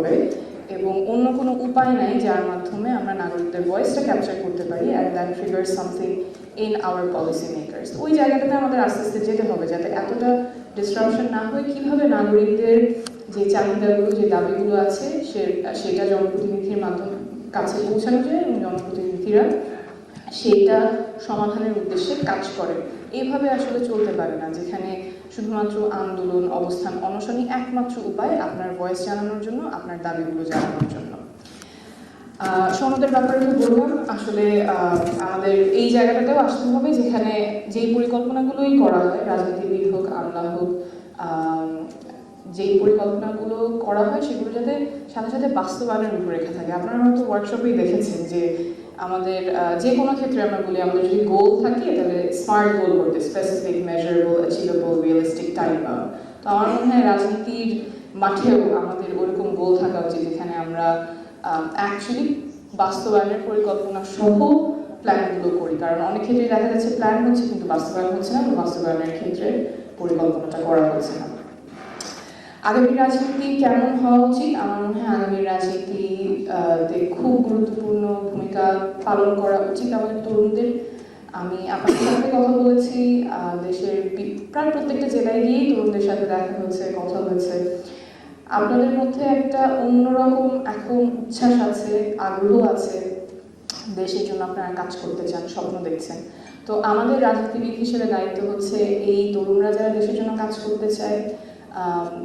হবে এবং অন্য কোনো উপায় নাই যার মাধ্যমে আমরা নাগরিকদের ভয়েসটা ক্যাপচার করতে পারি and that figure something in our policy makers ওই জায়গাটাতে আমাদের আস্তে আস্তে যেতে হবে যাতে এতটা ডিস্ট্রাকশন না হয়। কীভাবে নাগরিকদের যে চাহিদাগুলো, যে দাবিগুলো আছে, সে, সেটা জনপ্রতিনিধির মাধ্যমে কাছে পৌঁছানো যায় এবং জনপ্রতিনিধিরা সেটা সমাধানের উদ্দেশ্যে কাজ করে। এইভাবে আসলে চলতে পারে না, যেখানে শুধুমাত্র আন্দোলন, অবস্থান, অনশনই একমাত্র উপায় আপনার ভয়েস জানানোর জন্য, আপনার দাবিগুলো জানানোর জন্য। সনদের ব্যাপারে তো বললাম আসলে আমাদের এই জায়গাটাতেও আসতে হবে, যেখানে যেই পরিকল্পনাগুলোই করা হয়, রাজনীতিবিদ হোক আমলা হোক যেই পরিকল্পনাগুলো করা হয়, সেগুলো যাতে সাথে সাথে বাস্তবায়নের রূপরেখা থাকে। আপনারা হয়তো ওয়ার্কশপেই দেখেছেন যে আমাদের যে কোনো ক্ষেত্রে আমরা বলি আমাদের যদি গোল থাকে তাহলে স্মার্ট গোল করতে specific measurable achievable realistic time তো আমার মনে হয় রাজনীতির মাঠেও আমাদের ওরকম গোল থাকা উচিত যেখানে আমরা অ্যাকচুয়ালি বাস্তবায়নের পরিকল্পনা সহ প্ল্যানগুলো করি। কারণ অনেক ক্ষেত্রে দেখা যাচ্ছে প্ল্যান হচ্ছে কিন্তু বাস্তবায়ন হচ্ছে না বাস্তবায়নের ক্ষেত্রে পরিকল্পনাটা করা হচ্ছে না। আগামী রাজনীতি কেমন হওয়া উচিত? আমার মনে হয় আগামী রাজনীতি আহ, তে খুব পালন করা উচিত আমাদের তরুণদের। আমি আপনার সাথে কথা বলেছি দেশের প্রায় প্রত্যেকটা জেলায় গিয়েই তরুণদের সাথে দেখা হয়েছে, কথা হয়েছে। আপনাদের মধ্যে একটা অন্যরকম এখন উচ্ছ্বাস আছে, আগ্রহ আছে। দেশের জন্য আপনারা কাজ করতে চান, স্বপ্ন দেখছেন। তো আমাদের রাজনীতিবিদ হিসেবে দায়িত্ব হচ্ছে এই তরুণরা যারা দেশের জন্য কাজ করতে চায়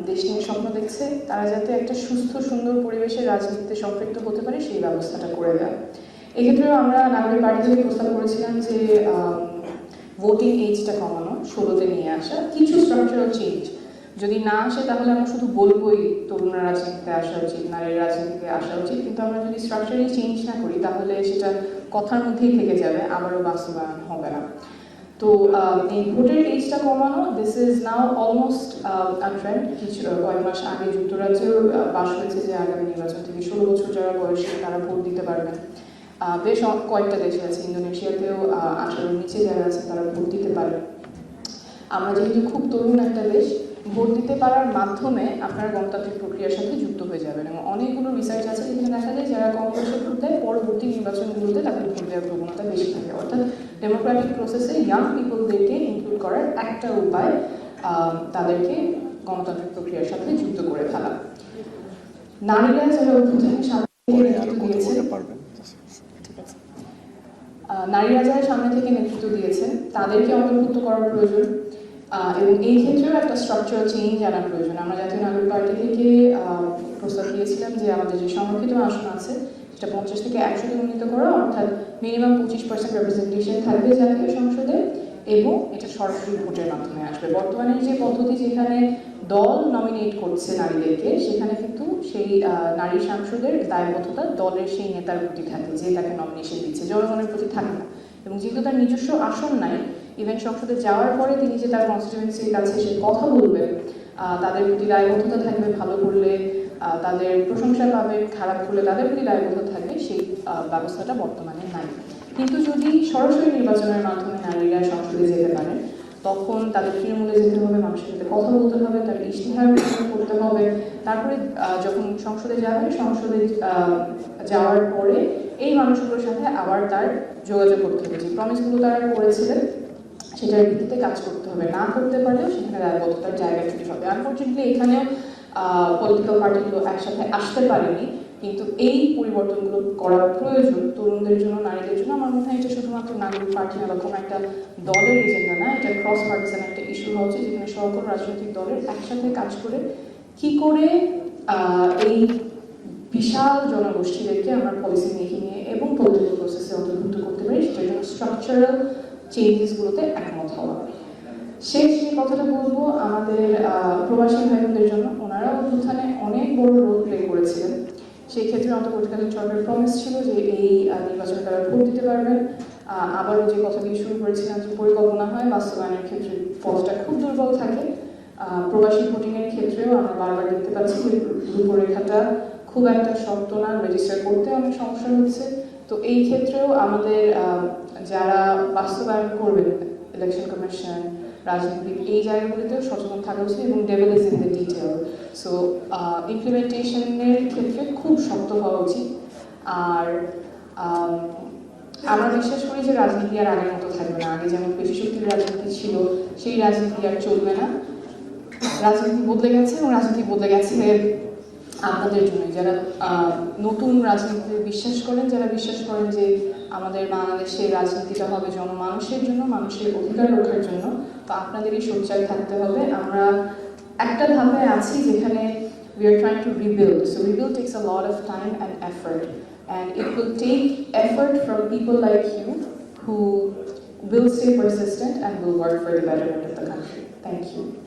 দেশ নিয়ে স্বপ্ন দেখছে, তারা যাতে একটা সুস্থ, সুন্দর পরিবেশে রাজনীতিতে সম্পৃক্ত হতে পারে, সেই ব্যবস্থাটা করে দেয়। এক্ষেত্রেও আমরা নাগরিক পার্টি থেকে প্রস্তাব করেছিলাম যে ভোটিং এজটা কমানো, ষোলোতে নিয়ে আসা, কিছু স্ট্রাকচারাল চেঞ্জ যদি না আসে, তাহলে আমরা শুধু বলবোই তরুণরা রাজনীতিতে আসা উচিত, নারীর রাজনীতিতে আসা উচিত, কিন্তু আমরা যদি স্ট্রাকচারালি চেঞ্জ না করি, তাহলে সেটা কথার মধ্যেই থেকে যাবে, আবারও বাস্তবায়ন হবে না। তো এই ভোটের এজটা কমানো this is now almost trend কিছু কয়েক মাস আগে যুক্তরাজ্যেও পাশ হয়েছে যে আগামী নির্বাচন থেকে ষোলো বছর যারা বয়সী, তারা ভোট দিতে পারবেন বেশ কয়েকটা দেশে আছে ইন্দোনেশিয়াতেও আঠারোর নিচে যারা আছে তারা ভোট দিতে পারে। আমরা যেহেতু খুব তরুণ একটা দেশ ভোট দিতে পারার মাধ্যমে আপনারা গণতান্ত্রিক প্রক্রিয়ার সাথে যুক্ত হয়ে যাবেন এবং অনেকগুলো রিসার্চ আছে যেখানে দেখা যায় যারা কম বয়সে ভোট দেয় পরবর্তী নির্বাচনগুলোতে তাদের ভোট দেওয়ার প্রবণতা বেশি থাকে। অর্থাৎ ডেমোক্রেটিক প্রসেসে ইয়াং পিপলদেরকে ইনক্লুড করার একটা উপায় আহ, তাদেরকে গণতান্ত্রিক প্রক্রিয়ার সাথে যুক্ত করে ফেলা। নারীরা যারা অভ্যুত্থানের নেতৃত্ব দিয়েছে নারীরা যারা সামনে থেকে নেতৃত্ব দিয়েছে তাদেরকে অন্তর্ভুক্ত করার প্রয়োজন এবং এই ক্ষেত্রেও একটা স্ট্রাকচার চেঞ্জ আনার প্রয়োজন। আমরা জাতীয় নাগরিক পার্টি থেকে প্রস্তাব দিয়েছিলাম যে আমাদের যে সংরক্ষিত আসন আছে, সেটা পঞ্চাশ থেকে একশোতে উন্নীত করা, অর্থাৎ মিনিমাম পঁচিশ পার্সেন্ট রিপ্রেজেন্টেশন থাকবে জাতীয় সংসদে। এবং এটা সরাসরি ভোটের মাধ্যমে আসবে। বর্তমানে যে পদ্ধতি যেখানে দল নমিনেট করছে নারীদেরকে, সেখানে কিন্তু সেই নারী সাংসদের দায়বদ্ধতা দলের সেই নেতার প্রতি থাকে, যে তাকে নমিনেশন দিচ্ছে। জনগণের প্রতি থাকে না। এবং যেহেতু তার নিজস্ব আসন নাই ইভেন সংসদে যাওয়ার পরে তিনি যে তার কনস্টিটিউয়েন্সির কাছে সে কথা বলবেন তাদের প্রতি দায়বদ্ধতা থাকবে, ভালো করলে তাদের প্রশংসা পাবে খারাপ করলে তাদের প্রতি দায়বদ্ধতা থাকবে, সেই ব্যবস্থাটা বর্তমানে নাই। কিন্তু যদি সরাসরি নির্বাচনের মাধ্যমে নারীরা সংসদে যেতে পারেন তখন তাদের তৃণমূলে যেতে হবে, মানুষের সাথে কথা বলতে হবে তার ইশতেহার করতে হবে। তারপরে যখন সংসদে যাবে সংসদে যাওয়ার পরে এই মানুষগুলোর সাথে আবার তার যোগাযোগ করতে হবে। যে প্রমিসগুলো তারা করেছিলেন, সেটার ভিত্তিতে কাজ করতে হবে। না করতে পারলেও সেখানে দায়বদ্ধতার জায়গা থেকে হবে আনফর্চুনেটলি এখানেও পলিটিক্যাল পার্টিগুলো একসাথে আসতে পারেনি। কিন্তু এই পরিবর্তনগুলো করার প্রয়োজন তরুণদের জন্য, নারীদের জন্য আমার মনে হয় এটা শুধুমাত্র নাগরিক পার্টি না একটা দলের এজেন্ডা না, এটা ক্রস পার্টিসান একটা ইস্যু হওয়া উচিত যেখানে সকল রাজনৈতিক দলের একসাথে কাজ করে কি করে এই বিশাল জনগোষ্ঠীদেরকে আমরা পলিসি মেকিংয়ে এবং পলিটিক্যাল প্রসেসে অন্তর্ভুক্ত করতে পারি, সেটার জন্য স্ট্রাকচারাল চেঞ্জেসগুলোতে একমত হওয়া। শেষ যে কথাটা বলব, আমাদের প্রবাসী ভাই জন্য ওনারা অভ্যুত্থানে অনেক বড় রোল প্লে করেছিলেন। সেই ক্ষেত্রে অন্তর্বর্তীকালীন সরকারের প্রমিস ছিল যে এই নির্বাচনে তারা ভোট দিতে পারবেন। আবারও যে কথা দিয়ে শুরু করেছিলাম যে পরিকল্পনা হয় বাস্তবায়নের ক্ষেত্রে পথটা খুব দুর্বল থাকে। প্রবাসী ভোটিংয়ের ক্ষেত্রেও আমরা বারবার দেখতে পাচ্ছি যে রূপরেখাটা খুব একটা শক্ত না রেজিস্টার করতে অনেক সমস্যা হচ্ছে। তো এই ক্ষেত্রেও আমাদের যারা বাস্তবায়ন করবেন ইলেকশন কমিশন রাজনীতির এই জায়গাগুলিতেও সচেতন থাকা উচিত এবং devil is in the detail so ইমপ্লিমেন্টেশনের ক্ষেত্রে খুব শক্ত হওয়া উচিত। আর আমরা বিশ্বাস করি যে রাজনীতি আর আগের মতো থাকবে না। আগে যেমন পেশি শক্তির রাজনীতি ছিল, সেই রাজনীতি আর চলবে না। রাজনীতি বদলে গেছে এবং রাজনীতি বদলে গেছে আপনাদের জন্য যারা নতুন রাজনীতিতে বিশ্বাস করেন, যারা বিশ্বাস করেন যে আমাদের বাংলাদেশের রাজনীতিটা হবে জনমানুষের জন্য মানুষের অধিকার রক্ষার জন্য তো আপনাদেরই সোচ্চার থাকতে হবে আমরা একটা ধাপে আছি যেখানে we are trying to rebuild. So rebuild takes a lot of time and effort. And it will take effort from people like you who will stay persistent and will work for the betterment of the country. Thank you.